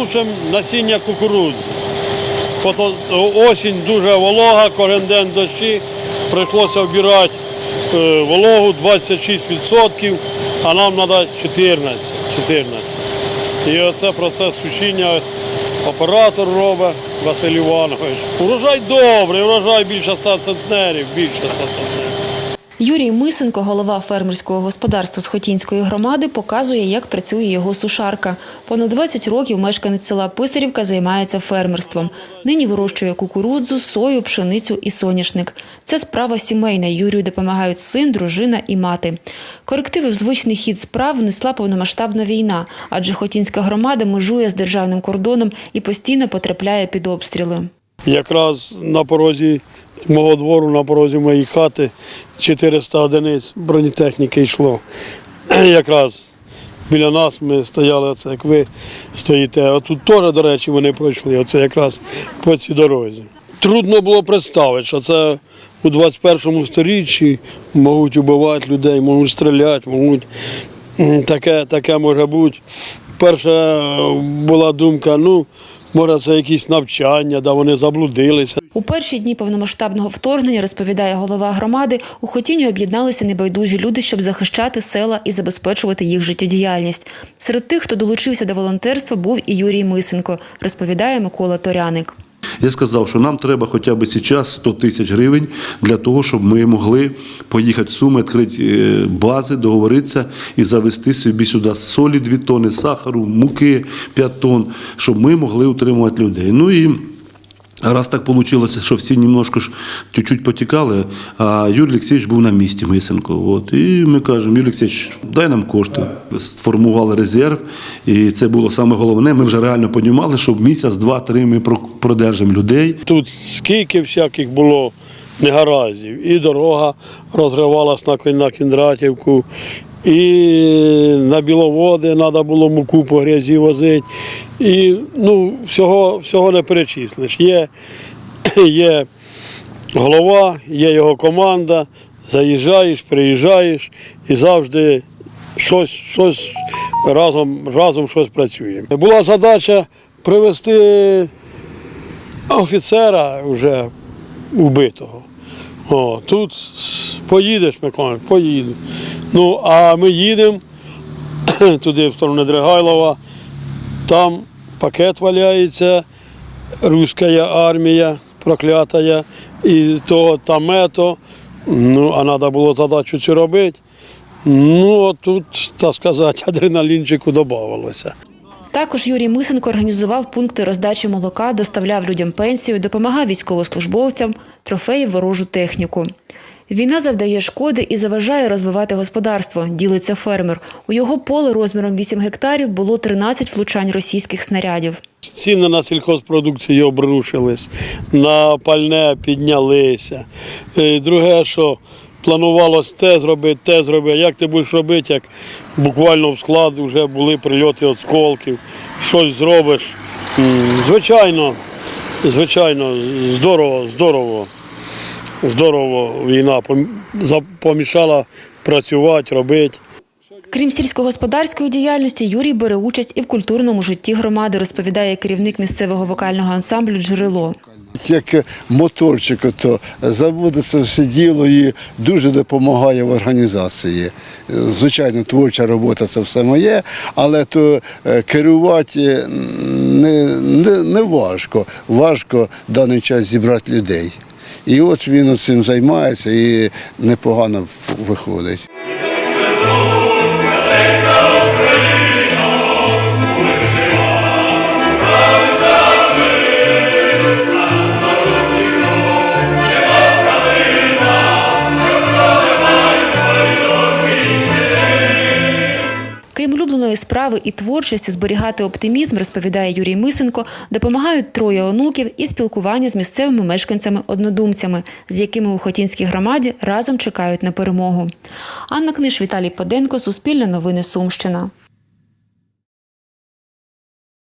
сушимо насіння кукурудзи. Осінь дуже волога, кожен день дощі. Прийшлося вбирати е, вологу 26%, а нам треба 14. 14. І оце процес сушіння оператор робить Василь Іванович. Урожай добрий, урожай більше 100 центнерів, більше 100 центнерів. Юрій Мисенко, голова фермерського господарства Схотінської громади, показує, як працює його сушарка. Понад 20 років мешканець села Писарівка займається фермерством. Нині вирощує кукурудзу, сою, пшеницю і соняшник. Це справа сімейна. Юрію допомагають син, дружина і мати. Корективи в звичний хід справ внесла повномасштабна війна, адже Хотінська громада межує з державним кордоном і постійно потрапляє під обстріли. Якраз на порозі мого двору, на порозі моєї хати 400 одиниць бронетехніки йшло. Якраз біля нас ми стояли, оце як ви стоїте. А тут теж, до речі, вони пройшли, оце якраз по цій дорозі. Трудно було представити, що це у 21 сторіччі можуть вбивати людей, можуть стріляти, можуть таке, таке може бути. Перша була думка, ну, може, це якісь навчання, де вони заблудилися. У перші дні повномасштабного вторгнення, розповідає голова громади, у Хотіні об'єдналися небайдужі люди, щоб захищати села і забезпечувати їх життєдіяльність. Серед тих, хто долучився до волонтерства, був і Юрій Мисенко, розповідає Микола Торяник. Я сказав, що нам треба хоча б зараз 100 тисяч гривень для того, щоб ми могли поїхати в Суми, відкрити е, бази, договоритися і завести собі сюди солі 2 тони, сахару, муки 5 тонн, щоб ми могли утримувати людей. Ну і Раз так вийшло, що всі немножко ж чуть-чуть потікали, а Юрій Олексійович був на місці Мисенко. От. І ми кажемо, Юрій Олексійович, дай нам кошти. Сформували резерв, і це було саме головне. Ми вже реально розуміли, що місяць, два-три ми про- продержимо людей. Тут скільки всяких було негараздів. І дорога розривалась на Кіндратівку, і на біловоди треба було муку по грязі возити. І ну, всього, всього не перечислиш. Є, є голова, є його команда, заїжджаєш, приїжджаєш і завжди щось, щось разом, разом щось працює. Була задача привезти офіцера вже вбитого. О, тут поїдеш, Микола, поїду. Ну, а ми їдемо туди, в сторону Дригайлова, там пакет валяється, руська армія проклятая, і то там ето. Ну, а треба було задачу цю робити. Ну, от тут, так сказати, адреналінчику додавалося. Також Юрій Мисенко організував пункти роздачі молока, доставляв людям пенсію, допомагав військовослужбовцям, трофеїв ворожу техніку. Війна завдає шкоди і заважає розвивати господарство, ділиться фермер. У його поле розміром 8 гектарів було 13 влучань російських снарядів. Ціни на сільхозпродукцію обрушились, на пальне піднялися. Друге, що планувалось те зробити, те зробити. Як ти будеш робити, як буквально в склад вже були прильоти осколків, щось зробиш. Звичайно, звичайно, здорово, здорово. Здорово війна помішала працювати, робити. Крім сільськогосподарської діяльності, Юрій бере участь і в культурному житті громади, розповідає керівник місцевого вокального ансамблю Джерело. Як моторчик, то заводиться все діло і дуже допомагає в організації. Звичайно, творча робота це все моє, але то е, керувати не, не, не важко. Важко в даний час зібрати людей. І от він цим займається і непогано виходить. Крім справи і творчості зберігати оптимізм, розповідає Юрій Мисенко, допомагають троє онуків і спілкування з місцевими мешканцями-однодумцями, з якими у Хотінській громаді разом чекають на перемогу. Анна Книж, Віталій Паденко, Суспільне новини Сумщина.